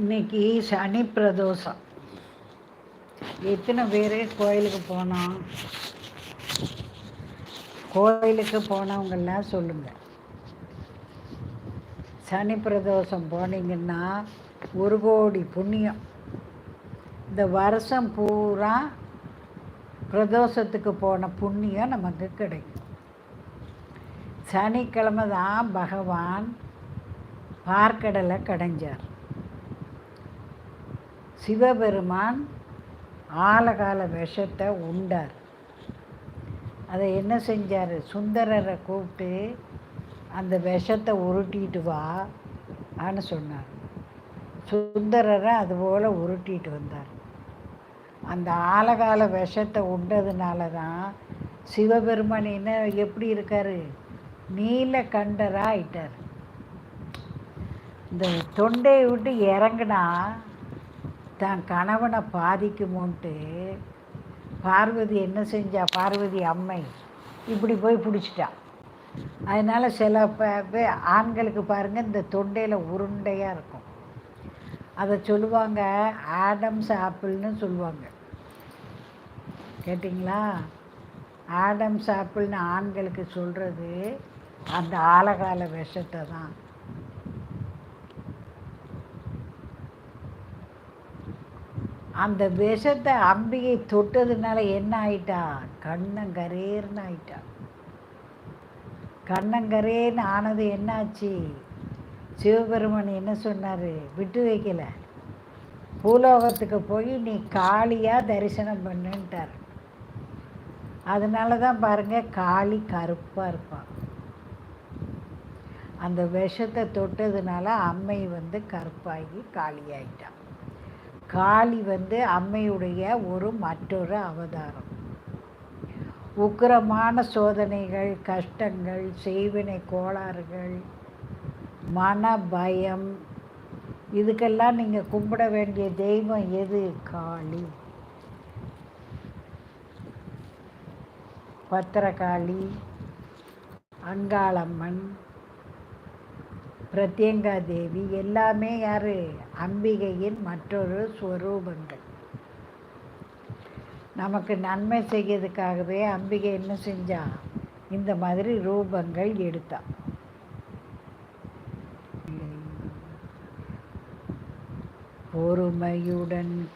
இன்னைக்கு சனி பிரதோஷம். எத்தனை பேர் கோயிலுக்கு போனோம் கோயிலுக்கு போனவங்கெல்லாம் சொல்லுங்கள் சனி பிரதோஷம் போனீங்கன்னா ஒரு கோடி புண்ணியம். இந்த வருஷம் பூரா பிரதோஷத்துக்கு போன புண்ணியம் நமக்கு கிடைக்கும். சனிக்கிழமை தான் பகவான் பார்க்கடலை கடைஞ்சார். சிவபெருமான் ஆலகால விஷத்தை உண்டார். அதை என்ன செஞ்சார்? சுந்தரரை கூப்பிட்டு அந்த விஷத்தை உருட்டிட்டு வா ஆன்னு சொன்னார். சுந்தரரை அதுபோல் உருட்டிட்டு வந்தார். அந்த ஆலகால விஷத்தை உண்டதுனால தான் சிவபெருமான் என்ன எப்படி இருக்கார்? நீல கண்டராக ஆயிட்டார். இந்த தொண்டையை விட்டு இறங்குனா தன் கணவனை பாதிக்குமோன்ட்டு பார்வதி என்ன செஞ்சா? பார்வதி அம்மை இப்படி போய் பிடிச்சிட்டா. அதனால் சில ஆண்களுக்கு பாருங்கள் இந்த தொண்டையில் உருண்டையாக இருக்கும். அதை சொல்லுவாங்க ஆடம்ஸ் ஆப்பிள்னு சொல்லுவாங்க. கேட்டிங்களா? ஆடம்ஸ் ஆப்பிள்னு ஆண்களுக்கு சொல்கிறது அந்த ஆழகால விஷத்தை தான். அந்த விஷத்தை அம்பிகை தொட்டதுனால என்ன ஆயிட்டா? கண்ணங்கரேர்னு ஆயிட்டா. கண்ணங்கரேன்னு ஆனது என்னாச்சு? சிவபெருமன் என்ன சொன்னார்? விட்டு வைக்கல. பூலோகத்துக்கு போய் நீ காளியாக தரிசனம் பண்ணுன்ட்டார். அதனால தான் பாருங்கள் காளி கருப்பாக இருப்பான் அந்த விஷத்தை தொட்டதுனால அம்மை வந்து கருப்பாகி காளியாயிட்டான் காளி வந்து அம்மையுடைய ஒரு மற்றொரு அவதாரம். உக்கிரமான சோதனைகள் கஷ்டங்கள் செய்வினை கோளாறுகள் மன பயம் இதுக்கெல்லாம் நீங்கள் கும்பிட வேண்டிய தெய்வம் எது? காளி. பத்திரகாளி அங்காளம்மன் பிரத்யங்கா தேவி எல்லாமே யார்? அம்பிகையின் மற்றொரு ஸ்வரூபங்கள். நமக்கு நன்மை செய்யறதுக்காகவே அம்பிகை என்ன செஞ்சா? இந்த மாதிரி ரூபங்கள் எடுத்தான் பொறுமையுடன்